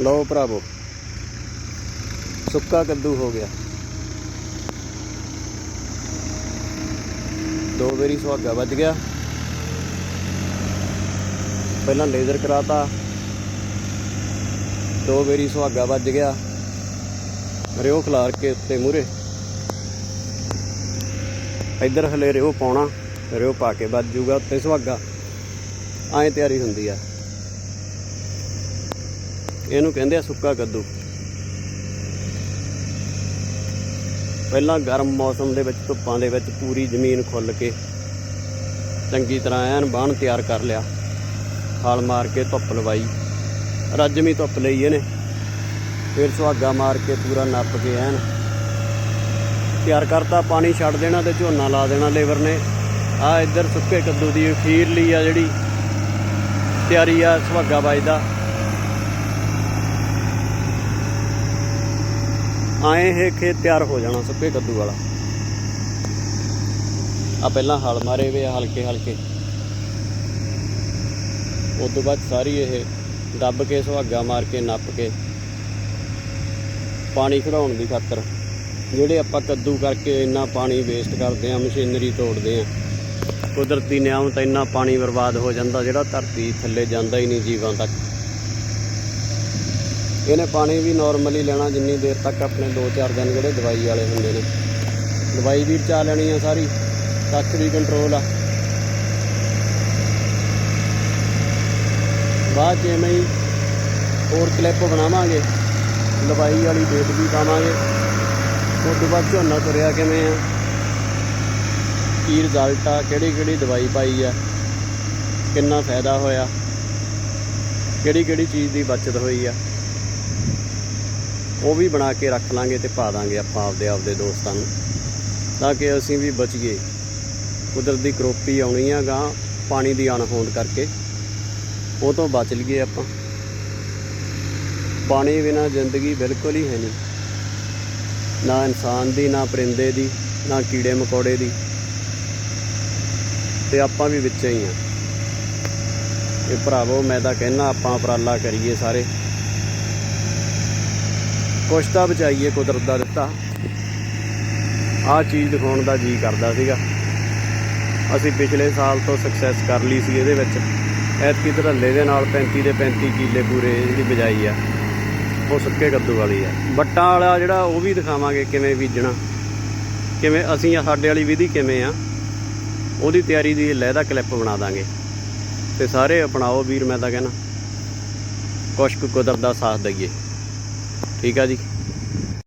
ਲਓ ਭਰਾਵੋ, ਸੁੱਕਾ ਕੱਦੂ ਹੋ ਗਿਆ। ਦੋ ਵਾਰੀ ਸੁਹਾਗਾ ਵੱਜ ਗਿਆ। ਪਹਿਲਾਂ ਲੇਜ਼ਰ ਕਰਾਤਾ। ਦੋ ਵਾਰੀ ਸੁਹਾਗਾ ਵੱਜ ਗਿਆ। ਰਿਓ ਖਲਾਰ ਕੇ ਉੱਤੇ ਮੂਰੇ ਇੱਧਰ ਹਲੇ ਰਿਓ ਪਾਉਣਾ ਰਿਓ ਪਾ ਕੇ ਵੱਜ ਜੂਗਾ ਉੱਤੇ ਸੁਹਾਗਾ। ਐਂ ਤਿਆਰੀ ਹੁੰਦੀ ਆ। ਇਹਨੂੰ ਕਹਿੰਦੇ ਆ ਸੁੱਕਾ ਕੱਦੂ। ਪਹਿਲਾਂ ਗਰਮ ਮੌਸਮ ਦੇ ਵਿੱਚ, ਧੁੱਪਾਂ ਦੇ ਵਿੱਚ ਪੂਰੀ ਜ਼ਮੀਨ ਖੁੱਲ ਕੇ ਚੰਗੀ ਤਰ੍ਹਾਂ ਐਨ ਬਾਣ ਤਿਆਰ ਕਰ ਲਿਆ। ਹਲ ਮਾਰ ਕੇ ਧੁੱਪ ਲਵਾਈ। ਰੱਜਵੀਂ ਧੁੱਪ ਲਈ ਇਹਨੇ। ਫਿਰ ਸੁਹਾਗਾ ਮਾਰ ਕੇ ਪੂਰਾ ਨੱਪ ਕੇ ਐਨ ਤਿਆਰ ਕਰਤਾ। ਪਾਣੀ ਛੱਡ ਦੇਣਾ ਤੇ ਝੋਨਾ ਲਾ ਦੇਣਾ ਲੇਬਰ ਨੇ। ਆ ਇੱਧਰ ਸੁੱਕੇ ਕੱਦੂ ਦੀ ਅਖੀਰਲੀ ਆ ਜਿਹੜੀ ਤਿਆਰੀ ਆ ਸੁਹਾਗਾ ਵੱਜਦਾ ਆਏ ਇਹ ਖੇਤ ਤਿਆਰ ਹੋ ਜਾਣਾ ਸੁੱਕੇ ਕੱਦੂ ਵਾਲਾ। ਆ ਪਹਿਲਾਂ ਹਲ ਮਾਰੇ ਵੇ ਆ ਹਲਕੇ ਹਲਕੇ। ਉਸ ਤੋਂ ਬਾਅਦ ਸਾਰੀ ਇਹ ਦੱਬ ਕੇ, ਸੁਹਾਗਾ ਮਾਰ ਕੇ, ਨੱਪ ਕੇ ਪਾਣੀ ਖੜਾਉਣ ਦੀ ਖਾਤਰ ਜਿਹੜੇ ਆਪਾਂ ਕੱਦੂ ਕਰਕੇ ਇੰਨਾ ਪਾਣੀ ਵੇਸਟ ਕਰਦੇ ਆ ਮਸ਼ੀਨਰੀ ਤੋੜਦੇ ਆ ਕੁਦਰਤੀ ਨਿਆਮਤ ਇੰਨਾ ਪਾਣੀ ਬਰਬਾਦ ਹੋ ਜਾਂਦਾ ਜਿਹੜਾ ਧਰਤੀ ਥੱਲੇ ਜਾਂਦਾ ਹੀ ਨਹੀਂ ਜੀਵਾਂ ਤੱਕ। ਇਹਨੇ ਪਾਣੀ ਵੀ ਨਾਰਮਲੀ ਲੈਣਾ ਜਿੰਨੀ ਦੇਰ ਤੱਕ ਆਪਣੇ 2-4 ਦਿਨ ਜਿਹੜੇ ਦਵਾਈ ਵਾਲੇ ਹੁੰਦੇ ਨੇ। ਦਵਾਈ ਵੀ ਚਾ ਲੈਣੀ ਆ ਸਾਰੀ ਕੱਖ ਵੀ ਕੰਟਰੋਲ ਆ। ਬਾਅਦ ਜਿਵੇਂ ਹੀ ਹੋਰ ਕਲਿੱਪ ਬਣਾਵਾਂਗੇ। ਦਵਾਈ ਵਾਲੀ ਡੇਟ ਵੀ ਪਾਵਾਂਗੇ। ਉਸ ਤੋਂ ਬਾਅਦ ਝੋਨਾ ਤੁਰਿਆ ਕਿਵੇਂ ਆ? ਕੀ ਰਿਜ਼ਲਟ ਆ? ਕਿਹੜੀ ਕਿਹੜੀ ਦਵਾਈ ਪਾਈ ਆ? ਕਿੰਨਾ ਫਾਇਦਾ ਹੋਇਆ? ਕਿਹੜੀ ਕਿਹੜੀ ਚੀਜ਼ ਦੀ ਬਚਤ ਹੋਈ ਆ? ਉਹ ਵੀ ਬਣਾ ਕੇ ਰੱਖ ਲਾਂਗੇ ਤੇ ਪਾ ਦਾਂਗੇ ਆਪਾਂ ਆਪਦੇ ਆਪਦੇ ਦੋਸਤਾਂ ਨੂੰ, ਤਾਂ ਕਿ ਅਸੀਂ ਵੀ ਬਚੀਏ। ਕੁਦਰਤ ਦੀ ਕਰੋਪੀ ਆਉਣੀ ਆ ਗਾਂ ਪਾਣੀ ਦੀ ਅਣਹੋਂਦ ਕਰਕੇ, ਉਹ ਤੋਂ ਬਚ ਲਈਏ ਆਪਾਂ। ਪਾਣੀ ਬਿਨਾ ਜ਼ਿੰਦਗੀ ਬਿਲਕੁਲ ਹੀ ਹੈ ਨਹੀਂ। ਨਾ ਇਨਸਾਨ ਦੀ, ਨਾ ਪਰਿੰਦੇ ਦੀ, ਨਾ ਕੀੜੇ ਮਕੌੜੇ ਦੀ। ਤੇ ਆਪਾਂ ਵੀ ਵਿੱਚ ਹੀ ਆ। ਇਹ ਭਰਾਵੋ, ਮੈਂ ਤਾਂ ਕਹਿਣਾ ਆਪਾਂ ਉਪਰਾਲਾ ਕਰੀਏ ਸਾਰੇ। ਕੁਛ ਤਾਂ ਬਚਾਈਏ ਕੁਦਰਤ ਦਾ ਦਿੱਤਾ। ਆਹ ਚੀਜ਼ ਦਿਖਾਉਣ ਦਾ ਜੀ ਕਰਦਾ ਸੀਗਾ। ਅਸੀਂ ਪਿਛਲੇ ਸਾਲ ਤੋਂ ਸਕਸੈਸ ਕਰ ਲਈ ਸੀ ਇਹਦੇ ਵਿੱਚ। ਐਤਕੀ ਧਰੱਲੇ ਦੇ ਨਾਲ 35 ਦੇ 35 ਕਿੱਲੇ ਪੂਰੇ ਜਿਹੜੀ ਬਜਾਈ ਆ। ਉਹ ਸੁੱਕੇ ਕੱਦੂ ਵਾਲੀ ਆ। ਬੱਟਾਂ ਵਾਲਾ ਜਿਹੜਾ ਉਹ ਵੀ ਦਿਖਾਵਾਂਗੇ ਕਿਵੇਂ ਬੀਜਣਾ। ਕਿਵੇਂ ਅਸੀਂ ਆ, ਸਾਡੇ ਵਾਲੀ ਵਿਧੀ ਕਿਵੇਂ ਆ। ਉਹਦੀ ਤਿਆਰੀ ਦੀ ਲਹਿਦਾ ਕਲਿੱਪ ਬਣਾ ਦਾਂਗੇ। ਤੇ ਸਾਰੇ ਅਪਣਾਓ ਵੀਰ, ਮੈਂ ਤਾਂ ਕਹਿੰਦਾ ਕੁਛ ਕੁਦਰਤ ਦਾ ਸਾਥ ਦਈਏ। ਠੀਕ ਆ ਜੀ।